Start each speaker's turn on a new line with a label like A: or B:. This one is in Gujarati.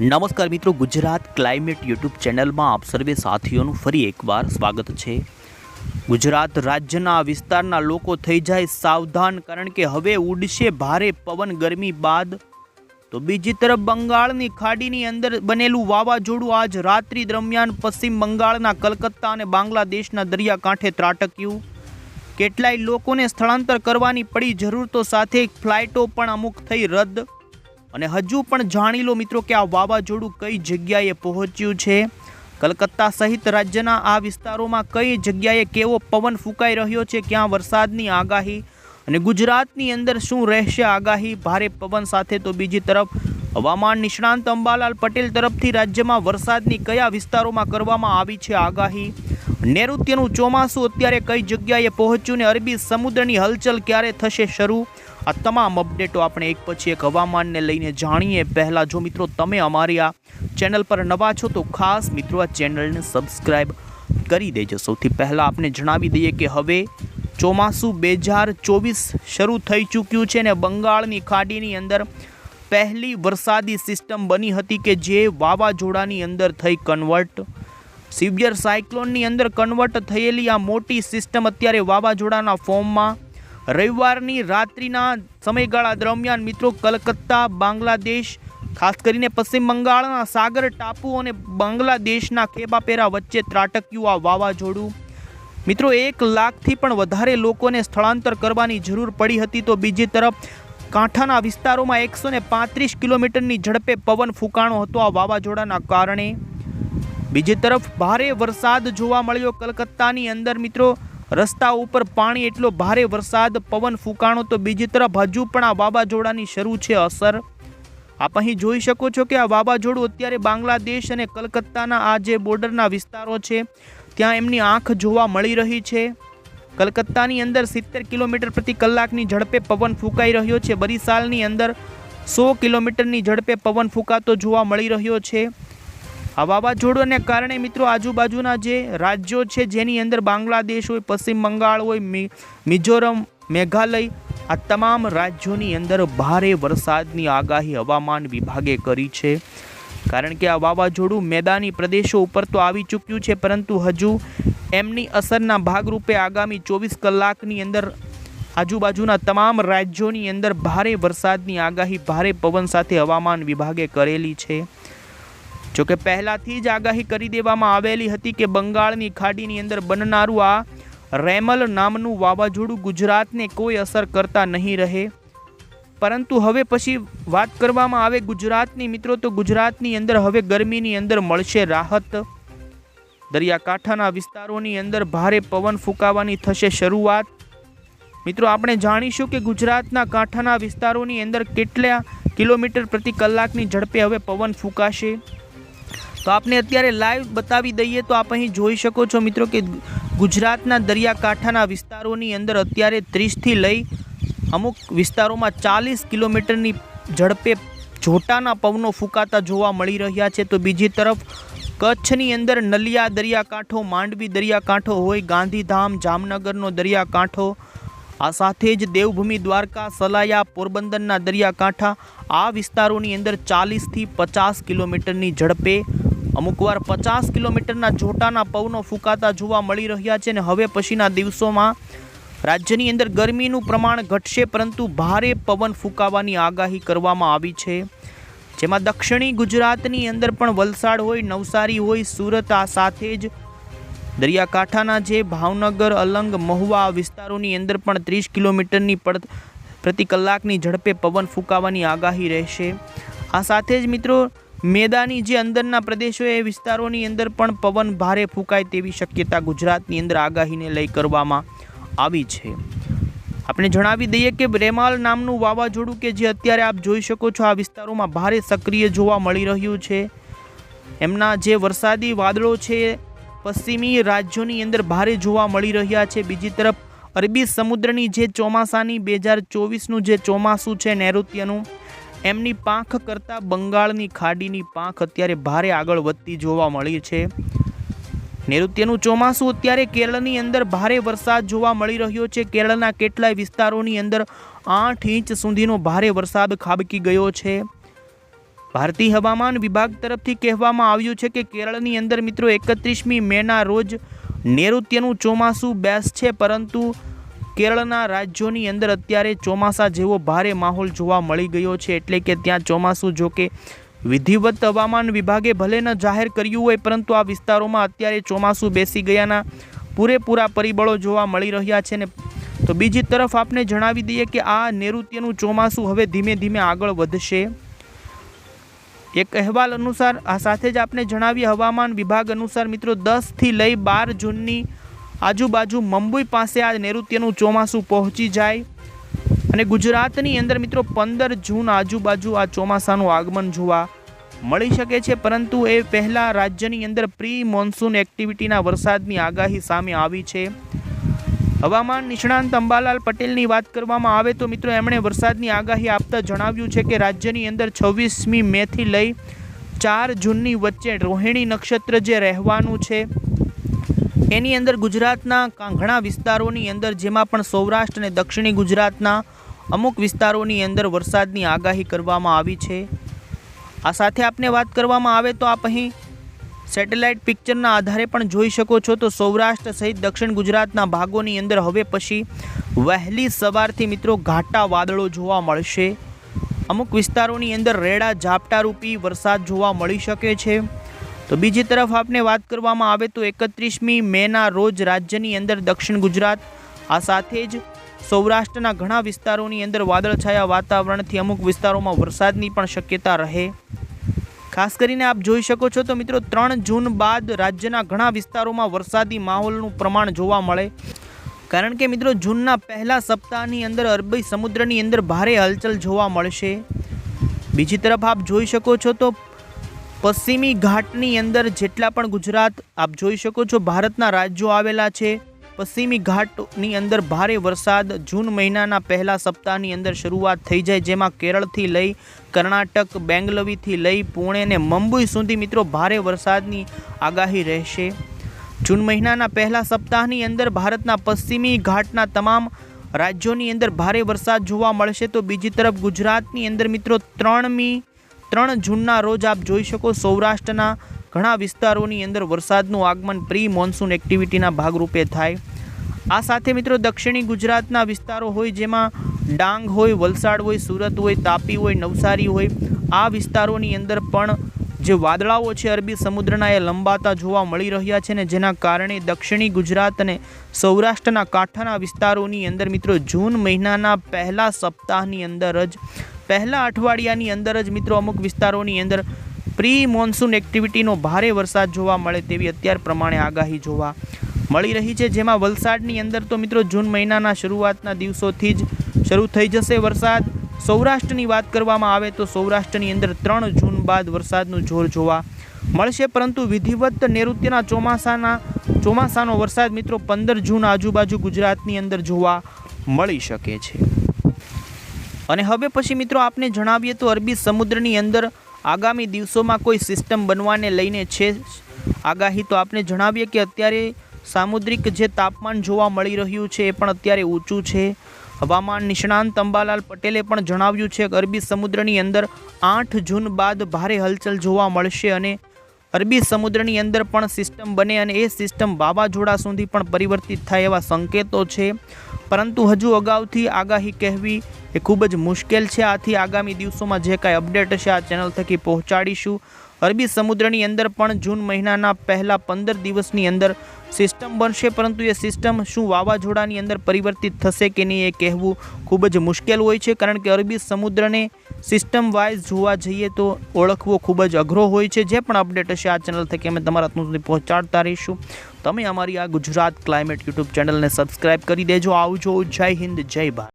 A: નમસ્કાર મિત્રો, ગુજરાત ક્લાઇમેટ યુટ્યુબ ચેનલમાં આપ સર્વે સાથીઓનું ફરી એકવાર સ્વાગત છે. ગુજરાત રાજ્યના વિસ્તારના લોકો થઈ જાય સાવધાન કારણ કે હવે ઉડશે ભારે પવન ગરમી બાદ. તો બીજી તરફ બંગાળની ખાડીની અંદર બનેલું વાવાઝોડું આજ રાત્રિ દરમિયાન પશ્ચિમ બંગાળના કલકત્તા અને બાંગ્લાદેશના દરિયાકાંઠે ત્રાટક્યું. કેટલાય લોકોને સ્થળાંતર કરવાની પડી જરૂર તો સાથે ફ્લાઇટો પણ અમુક થઈ રદ. અને હજુ પણ જાણી લો મિત્રો કે આ વાવાઝોડું કઈ જગ્યાએ પહોંચ્યું છે? કલકત્તા સહિત રાજ્યના આ વિસ્તારોમાં કઈ જગ્યાએ કેવો પવન ફૂંકાઈ રહ્યો છે? ક્યાં વરસાદની આગાહી? અને ગુજરાતની અંદર શું રહેશે આગાહી? ભારે પવન સાથે તો બીજી તરફ હવામાન નિષ્ણાંત અંબાલાલ પટેલ તરફથી રાજ્યમાં વરસાદની કયા વિસ્તારોમાં કરવામાં આવી છે આગાહી? નૈઋત્યનું ચોમાસું અત્યારે કઈ જગ્યાએ પહોંચ્યું ને અરબી સમુદ્રની હલચલ ક્યારે થશે શરૂ? આ તમામ અપડેટો આપણે એક પછી એક હવામાનને લઈને જાણીએ. પહેલાં જો મિત્રો તમે અમારી આ ચેનલ પર નવા છો તો ખાસ મિત્રો આ ચેનલને સબસ્ક્રાઈબ કરી દેજો. સૌથી પહેલાં આપણે જણાવી દઈએ કે હવે ચોમાસું બે હજાર ચોવીસ શરૂ થઈ ચૂક્યું છે ને બંગાળની ખાડીની અંદર પહેલી વરસાદી સિસ્ટમ બની હતી કે જે વાવાઝોડાની અંદર થઈ કન્વર્ટ. સિવિયર સાયક્લોનની અંદર કન્વર્ટ થયેલી આ મોટી સિસ્ટમ અત્યારે વાવાઝોડાના ફોર્મમાં રવિવારની રાત્રિના સમયગાળા દરમિયાન મિત્રો કલકત્તા, બાંગ્લાદેશ, ખાસ કરીને પશ્ચિમ બંગાળના સાગર ટાપુ અને બાંગ્લાદેશના ખેબાપેરા વચ્ચે ત્રાટક્યું આ વાવાઝોડું. મિત્રો એક લાખથી પણ વધારે લોકોને સ્થળાંતર કરવાની જરૂર પડી હતી તો બીજી તરફ કાંઠાના વિસ્તારોમાં એકસો ને પાંત્રીસ કિલોમીટરની ઝડપે પવન ફૂંકાણો હતો આ વાવાઝોડાના કારણે. બીજી તરફ ભારે વરસાદ જોવા મળ્યો કલકત્તાની અંદર મિત્રો. રસ્તા ઉપર પાણી એટલો ભારે વરસાદ, પવન ફૂંકાણો તો બીજી તરફ હજુ પણ આ વાવાઝોડાની શરૂ છે અસર. આપ અહીં જોઈ શકો છો કે આ વાવાઝોડું અત્યારે બાંગ્લાદેશ અને કલકત્તાના આ જે બોર્ડરના વિસ્તારો છે, ત્યાં એમની આંખ જોવા મળી રહી છે. કલકત્તાની અંદર સિત્તેર કિલોમીટર પ્રતિ કલાકની ઝડપે પવન ફૂંકાઈ રહ્યો છે. બરીસાલની અંદર સો કિલોમીટરની ઝડપે પવન ફૂંકાતો જોવા મળી રહ્યો છે. આ વાવાઝોડાને કારણે મિત્રો આજુબાજુના જે રાજ્યો છે, જેની અંદર બાંગ્લાદેશ હોય, પશ્ચિમ બંગાળ હોય મિઝોરમ, મેઘાલય, આ તમામ રાજ્યોની અંદર ભારે વરસાદની આગાહી હવામાન વિભાગે કરી છે. કારણ કે આ વાવાઝોડું મેદાની પ્રદેશો ઉપર તો આવી ચૂક્યું છે, પરંતુ હજુ એમની અસરના ભાગરૂપે આગામી ચોવીસ કલાકની અંદર આજુબાજુના તમામ રાજ્યોની અંદર ભારે વરસાદની આગાહી ભારે પવન સાથે હવામાન વિભાગે કરેલી છે. જોકે પહેલાથી જ આગાહી કરી દેવામાં આવેલી હતી કે બંગાળની ખાડીની અંદર બનનારું આ રેમલ નામનું વાવાઝોડું ગુજરાતને કોઈ અસર કરતા નહીં રહે. પરંતુ હવે પછી વાત કરવામાં આવે ગુજરાતની, મિત્રો, તો ગુજરાતની અંદર હવે ગરમીની અંદર મળશે રાહત. દરિયાકાંઠાના વિસ્તારોની અંદર ભારે પવન ફૂંકાવાની થશે શરૂઆત. મિત્રો, આપણે જાણીશું કે ગુજરાતના કાંઠાના વિસ્તારોની અંદર કેટલા કિલોમીટર પ્રતિ કલાકની ઝડપે હવે પવન ફૂંકાશે. તો આપને અત્યારે લાઈવ બતાવી દઈએ તો આપ અહીં જોઈ શકો છો મિત્રો કે ગુજરાતના દરિયાકાંઠાના વિસ્તારોની અંદર અત્યારે ત્રીસથી લઈ અમુક વિસ્તારોમાં ચાલીસ કિલોમીટરની ઝડપે જોટાના પવનો ફૂંકાતા જોવા મળી રહ્યા છે. તો બીજી તરફ કચ્છની અંદર નલિયા દરિયાકાંઠો, માંડવી દરિયાકાંઠો હોય, ગાંધીધામ, જામનગરનો દરિયાકાંઠો, આ સાથે જ દેવભૂમિ, દ્વારકા, સલાયા, પોરબંદરના દરિયાકાંઠા, આ વિસ્તારોની અંદર ચાલીસથી પચાસ કિલોમીટરની ઝડપે અમુકવાર પચાસ કિલોમીટરના જોટાના પવનો ફૂંકાતા જોવા મળી રહ્યા છે અને હવે પછીના દિવસોમાં રાજ્યની અંદર ગરમીનું પ્રમાણ ઘટશે, પરંતુ ભારે પવન ફૂંકાવાની આગાહી કરવામાં આવી છે. જેમાં દક્ષિણી ગુજરાતની અંદર પણ વલસાડ હોય, નવસારી હોય, સુરત આ સાથે જ દરિયાકાંઠાના જે ભાવનગર, અલંગ, મહુવા વિસ્તારોની અંદર પણ ત્રીસ કિલોમીટરની પ્રતિ કલાકની ઝડપે પવન ફૂંકાવાની આગાહી રહેશે. આ સાથે જ મિત્રો મેદાની જે અંદરના પ્રદેશો એ વિસ્તારોની અંદર પણ પવન ભારે ફૂંકાય તેવી શક્યતા ગુજરાતની અંદર આગાહીને લઈ કરવામાં આવી છે. આપણે જણાવી દઈએ કે રેમાલ નામનું વાવાઝોડું કે જે અત્યારે આપ જોઈ શકો છો, આ વિસ્તારોમાં ભારે સક્રિય જોવા મળી રહ્યું છે. એમના જે વરસાદી વાદળો છે પશ્ચિમી રાજ્યોની અંદર ભારે જોવા મળી રહ્યા છે. બીજી તરફ અરબી સમુદ્રની જે ચોમાસાની બે હજાર ચોવીસનું જે ચોમાસું છે નૈઋત્યનું એમની પાંખ કરતાં બંગાળની ખાડીની પાંખ અત્યારે ભારે આગળ વધતી જોવા મળી છે. નૈઋત્યનું ચોમાસું અત્યારે કેરળની અંદર ભારે વરસાદ જોવા મળી રહ્યો છે. કેરળના કેટલાય વિસ્તારોની અંદર આઠ ઇંચ સુધીનો ભારે વરસાદ ખાબકી ગયો છે. ભારતીય હવામાન વિભાગ તરફથી કહેવામાં આવ્યું છે કે કેરળની અંદર મિત્રો એકત્રીસમી મેના રોજ નૈઋત્યનું ચોમાસું બેસ છે પરંતુ કેરળના રાજ્યોની અંદર અત્યારે ચોમાસા જેવો ભારે માહોલ જોવા મળી ગયો છે. એટલે કે ત્યાં ચોમાસું જો કે વિધિવત હવામાન વિભાગે ભલે ન જાહેર કર્યું હોય, પરંતુ આ વિસ્તારોમાં અત્યારે ચોમાસું બેસી ગયાના પૂરેપૂરા પરિબળો જોવા મળી રહ્યા છે ને તો બીજી તરફ આપને જણાવી દઈએ કે આ નૈઋત્યનું ચોમાસું હવે ધીમે ધીમે આગળ વધશે. એક અહેવાલ અનુસાર આ સાથે જ આપણે જણાવીએ, હવામાન વિભાગ અનુસાર મિત્રો દસથી લઈ બાર જૂનની આજુબાજુ મુંબઈ પાસે આ નૈઋત્યનું ચોમાસું પહોંચી જાય. અને ગુજરાતની અંદર મિત્રો પંદર જૂન આજુબાજુ આ ચોમાસાનું આગમન જોવા મળી શકે છે. પરંતુ એ પહેલાં રાજ્યની અંદર પ્રી મોન્સૂન એક્ટિવિટીના વરસાદની આગાહી સામે આવી છે. હવામાન નિષ્ણાંત અંબાલાલ પટેલની વાત કરવામાં આવે તો મિત્રો એમણે વરસાદની આગાહી આપતા જણાવ્યું છે કે રાજ્યની અંદર છવ્વીસમી મેથી લઈ ચાર જૂનની વચ્ચે રોહિણી નક્ષત્ર જે રહેવાનું છે. એની અંદર ગુજરાતના ઘણા વિસ્તારોની અંદર, જેમાં પણ સૌરાષ્ટ્ર અને દક્ષિણી ગુજરાતના અમુક વિસ્તારોની અંદર વરસાદની આગાહી કરવામાં આવી છે. આ સાથે આપને વાત કરવામાં આવે તો આપ અહીં સેટેલાઇટ પિક્ચરના આધારે પણ જોઈ શકો છો તો સૌરાષ્ટ્ર સહિત દક્ષિણ ગુજરાતના ભાગોની અંદર હવે પછી વહેલી સવારથી મિત્રો ઘાટા વાદળો જોવા મળશે. અમુક વિસ્તારોની અંદર રેડા ઝાપટારૂપી વરસાદ જોવા મળી શકે છે. તો બીજી તરફ આપને વાત કરવામાં આવે તો એકત્રીસમી મેના રોજ રાજ્યની અંદર દક્ષિણ ગુજરાત, આ સાથે જ સૌરાષ્ટ્રના ઘણા વિસ્તારોની અંદર વાદળછાયા વાતાવરણથી અમુક વિસ્તારોમાં વરસાદની પણ શક્યતા રહે. ખાસ કરીને આપ જોઈ શકો છો તો મિત્રો ત્રણ જૂન બાદ રાજ્યના ઘણા વિસ્તારોમાં વરસાદી માહોલનું પ્રમાણ જોવા મળે. કારણ કે મિત્રો જૂનના પહેલા સપ્તાહની અંદર અરબી સમુદ્રની અંદર ભારે હલચલ જોવા મળશે. બીજી તરફ આપ જોઈ શકો છો તો પશ્ચિમી ઘાટની અંદર જેટલા પણ ગુજરાત, આપ જોઈ શકો છો ભારતના રાજ્યો આવેલા છે. પશ્ચિમી ઘાટની અંદર ભારે વરસાદ જૂન મહિનાના પહેલા સપ્તાહની અંદર શરૂઆત થઈ જાય, જેમાં કેરળથી લઈ કર્ણાટક, બેંગલવીથી લઈ પુણે ને મુંબઈ સુધી મિત્રો ભારે વરસાદની આગાહી રહેશે. જૂન મહિનાના પહેલા સપ્તાહની અંદર ભારતના પશ્ચિમી ઘાટના તમામ રાજ્યોની અંદર ભારે વરસાદ જોવા મળશે. તો બીજી તરફ ગુજરાતની અંદર મિત્રો ત્રણમી ત્રણ જૂનના રોજ આપ જોઈ શકો સૌરાષ્ટ્રના ઘણા વિસ્તારોની અંદર વરસાદનું આગમન પ્રી મોન્સૂન એક્ટિવિટીના ભાગરૂપે થાય. આ સાથે મિત્રો દક્ષિણી ગુજરાતના વિસ્તારો હોય જેમાં ડાંગ હોય, વલસાડ હોય, સુરત હોય, તાપી હોય, નવસારી હોય, આ વિસ્તારોની અંદર પણ જે વાદળાઓ છે અરબી સમુદ્રના એ લંબાતા જોવા મળી રહ્યા છે ને જેના કારણે દક્ષિણી ગુજરાત અને સૌરાષ્ટ્રના કાંઠાના વિસ્તારોની અંદર મિત્રો જૂન મહિનાના પહેલા સપ્તાહની અંદર જ, પહેલા અઠવાડિયાની અંદર જ મિત્રો અમુક વિસ્તારોની અંદર પ્રી મોન્સૂન એક્ટિવિટીનો ભારે વરસાદ જોવા મળે તેવી અત્યાર પ્રમાણે આગાહી જોવા મળી રહી છે. જેમાં વલસાડની અંદર તો મિત્રો જૂન મહિનાના શરૂઆતના દિવસોથી જ શરૂ થઈ જશે વરસાદ. સૌરાષ્ટ્રની વાત કરવામાં આવે તો સૌરાષ્ટ્રની અંદર ત્રણ જૂન બાદ વરસાદનું જોર જોવા મળશે, પરંતુ વિધિવત નૈઋત્યના ચોમાસાના, ચોમાસાનો વરસાદ મિત્રો પંદર જૂન આજુબાજુ ગુજરાતની અંદર જોવા મળી શકે છે. અને હવે પછી મિત્રો આપને જણાવીએ તો અરબી સમુદ્રની અંદર આગામી દિવસોમાં કોઈ સિસ્ટમ બનવાને લઈને છે આગાહી. તો આપને જણાવીએ કે અત્યારે સામુદ્રિક જે તાપમાન જોવા મળી રહ્યું છે એ પણ અત્યારે ઊંચું છે. હવામાન નિષ્ણાંત અંબાલાલ પટેલે પણ જણાવ્યું છે કે અરબી સમુદ્રની અંદર આઠ જૂન બાદ ભારે હલચલ જોવા મળશે અને અરબી સમુદ્રની અંદર પણ સિસ્ટમ બને અને એ સિસ્ટમ વાવાઝોડા સુધી પણ પરિવર્તિત થાય એવા સંકેતો છે. પરંતુ હજુ અગાઉથી આગાહી કહેવી એ ખૂબ જ મુશ્કેલ છે. આથી આગામી દિવસોમાં જે કાંઈ અપડેટ હશે, આ ચેનલ થકી પહોંચાડીશું. અરબી સમુદ્રની અંદર પણ જૂન મહિનાના પહેલા પંદર દિવસની અંદર સિસ્ટમ બનશે, પરંતુ એ સિસ્ટમ શું વાવાઝોડાની અંદર પરિવર્તિત થશે કે નહીં એ કહેવું ખૂબ જ મુશ્કેલ હોય છે, કારણ કે અરબી સમુદ્રને સિસ્ટમ વાઇઝ જોવા જઈએ તો ઓળખવો ખૂબ જ અઘરો હોય છે. જે પણ અપડેટ હશે આ ચેનલ થકી અમે તમારા સુધી પહોંચાડતા રહીશું. તમે અમારી આ ગુજરાત ક્લાઇમેટ યુટ્યુબ ચેનલને સબસ્ક્રાઇબ કરી દેજો. આવજો. જય હિન્દ, જય ભારત.